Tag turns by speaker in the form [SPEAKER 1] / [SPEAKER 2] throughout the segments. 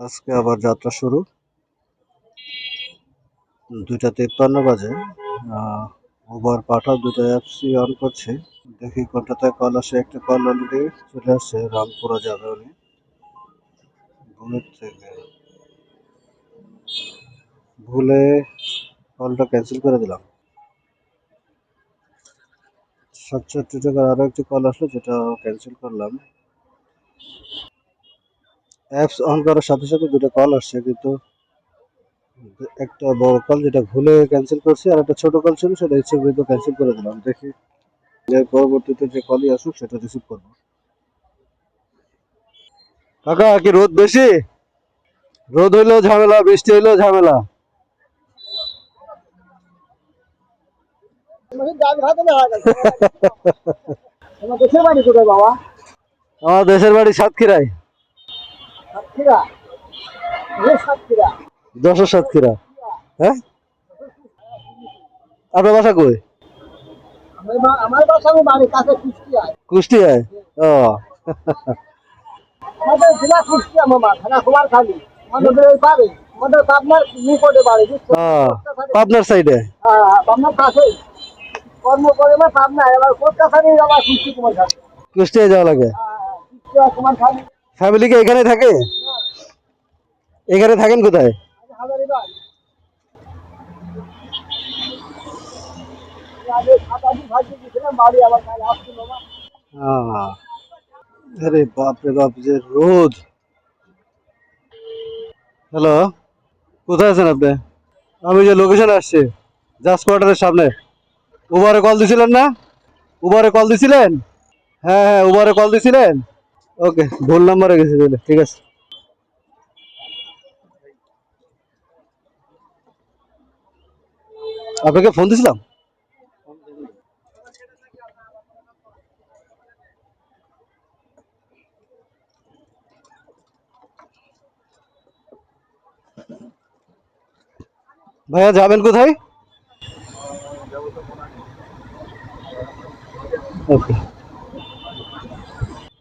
[SPEAKER 1] আজকে আবার যাত্রা শুরু। দুইটা তিপ্পান্ন বাজে। ওভার পাঠা দুটো অ্যাপসই অন করছে। দেখি কোনটাতে কল আসে, একটা কল অলরেডি চলে আসছে, রামপুরা যাবে উনি। থেকে। ভুলে কলটা ক্যান্সেল করে দিলাম। সাতষট্টি টাকার আরও একটি কল আসলো, যেটা ক্যান্সেল করলাম। অ্যাপস অন করার সাথে সাথে দুটো কল আসছে কিন্তু একটা বড় কল যেটা ভুলে ক্যান্সেল করছি আর একটা ছোট কল ছিল সেটা ইচ্ছে করে ক্যান্সেল করে দিলাম। দেখি যে পরবর্তীতে যে কলই আসুক সেটা রিসিভ করব। কাকা কি রোদ বেশি? রোদ হইলেও ঝামেলা বৃষ্টি হইলেও ঝামেলা।
[SPEAKER 2] দেশের বাড়ি কোথায়
[SPEAKER 1] আমার দেশের বাড়ি সাতক্ষীরায়।
[SPEAKER 2] সাতক্ষীরা।
[SPEAKER 1] হ্যাঁ? আপনার বাসা কই?
[SPEAKER 2] আমার বাসা আমার বাড়ির কাছে কুষ্টিয়ায়।
[SPEAKER 1] কুষ্টিয়ায়? ও।
[SPEAKER 2] আমাদের জেলা কুষ্টিয়া মামা থানা কুমার আমাদের এই বাড়ি আমাদের পাবনার নিকটে বাড়ি
[SPEAKER 1] পাবনার সাইডে
[SPEAKER 2] হ্যাঁ পাবনার কাছে কর্ম করে আমার পাবনায় এবার কলকাতারই আমার কুষ্টি কুমার খালি
[SPEAKER 1] যাওয়া লাগে?
[SPEAKER 2] কুষ্টিয়া
[SPEAKER 1] ফ্যামিলি কি এখানে থাকে? এখানে থাকেন কোথায়? আরে বাপ রে বাপ যে রোদ। হ্যালো কোথায় আছেন আপনি? আমি যে লোকেশনে আসছি জাস্ট কোয়ার্টারের সামনে। উবারে কল দিছিলেন না? উবারে কল দিছিলেন? হ্যাঁ হ্যাঁ উবারে কল দিছিলেন? ওকে ভুল নাম্বারে গেছি, ঠিক আছে। আপনাকে ফোন দিছিলাম? ভাইয়া যাবেন কোথায়? ওকে।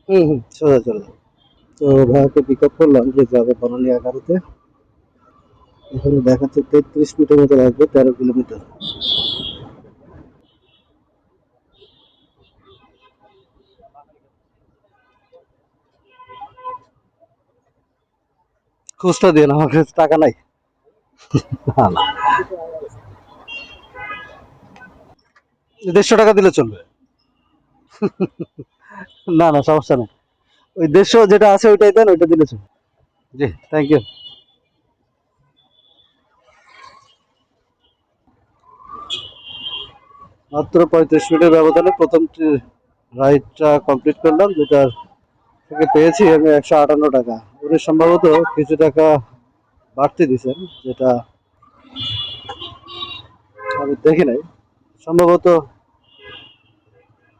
[SPEAKER 1] হুম হুম, সোজা চলে। তো ভাইয়াকে পিক আপ করলাম যে যাবে বনানী এগারোতে। এখানে দেখাচ্ছে তেত্রিশ মিটার মতো লাগবে, তেরো কিলোমিটার। দিয়ে আমার কাছে টাকা নাই। দেড়শো টাকা দিলে চলবে। না না, সমস্যা নেই। ওই দেড়শো যেটা আছে ওইটাই দেন, ওইটা দিলে চলবে। জি থ্যাংক ইউ মাত্র পঁয়ত্রিশ মিনিটের ব্যবধানে প্রথম রাইডটা কমপ্লিট করলাম যেটার থেকে পেয়েছি আমি একশো আটান্ন টাকা। উনি সম্ভবত কিছু টাকা বাড়তি দিছেন যেটা আমি দেখি নাই। সম্ভবত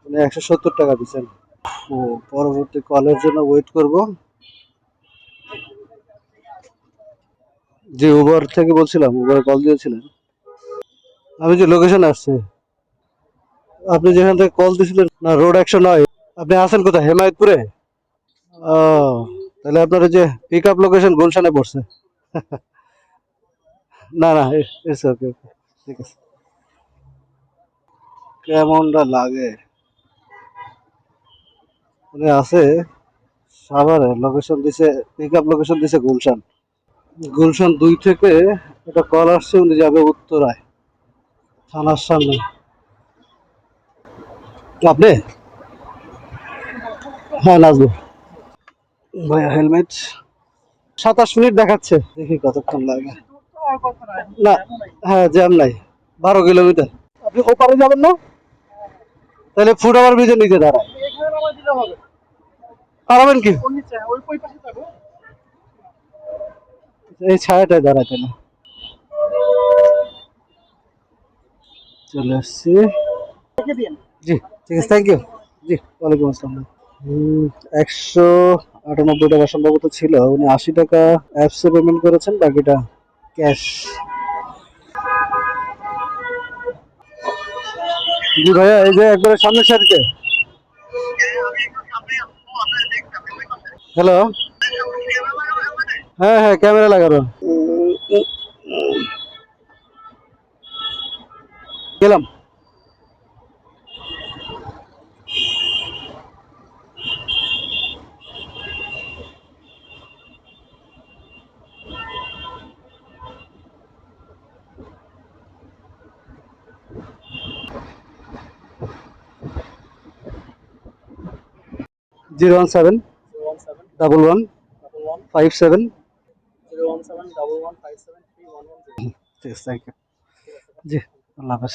[SPEAKER 1] উনি একশো সত্তর টাকা দিচ্ছেন ও পরবর্তী কলের জন্য ওয়েট করব। যে উবার থেকে বলছিলাম উবারে কল দিয়েছিলেন। আমি যে লোকেশন আসছে আপনি যেখান থেকে কল দিয়েছিলেন না রোড একশো নয়। আপনি আছেন কোথায়? হেমায়তপুরে? ও, তাহলে আপনার যে পিক আপ লোকেশন গুলশানে পড়ছে। না না ওকে ওকে, ঠিক আছে। কেমনটা লাগে? উনি আছে, সাভারে লোকেশন দিছে পিক আপ লোকেশন দিছে গুলশান। গুলশান দুই থেকে একটা কল আসছে, উনি যাবে উত্তরায়, থানার সামনে। আপনি? হ্যাঁ নাচবো। ভাইয়া হেলমেট সাতাশ মিনিট দেখাচ্ছে। দেখি কতক্ষণ লাগে। না হ্যাঁ জ্যাম নাই। বারো কিলোমিটার। আপনি ওপারে যাবেন না? তাহলে ফুট ওভার ব্রিজের নিচে দাঁড়ায় পারবেন কি? এই ছায়াটায় দাঁড়াতে না। চলে আসছি। জি। ঠিক আছে থ্যাংক ইউ জি, ওয়ালাইকুম আসসালাম। একশো আটানব্বই টাকা সম্ভবত ছিল, উনি আশি টাকা অ্যাপসে পেমেন্ট করেছেন, বাকিটা ক্যাশ জি ভাইয়া, এই যে একবারে সামনের সারিতে। হ্যালো হ্যাঁ হ্যাঁ ক্যামেরা লাগানো। গেলাম। Zero one seven double one five seven ঠিক আছে থ্যাংক ইউ জি আল্লাহ হাফেজ।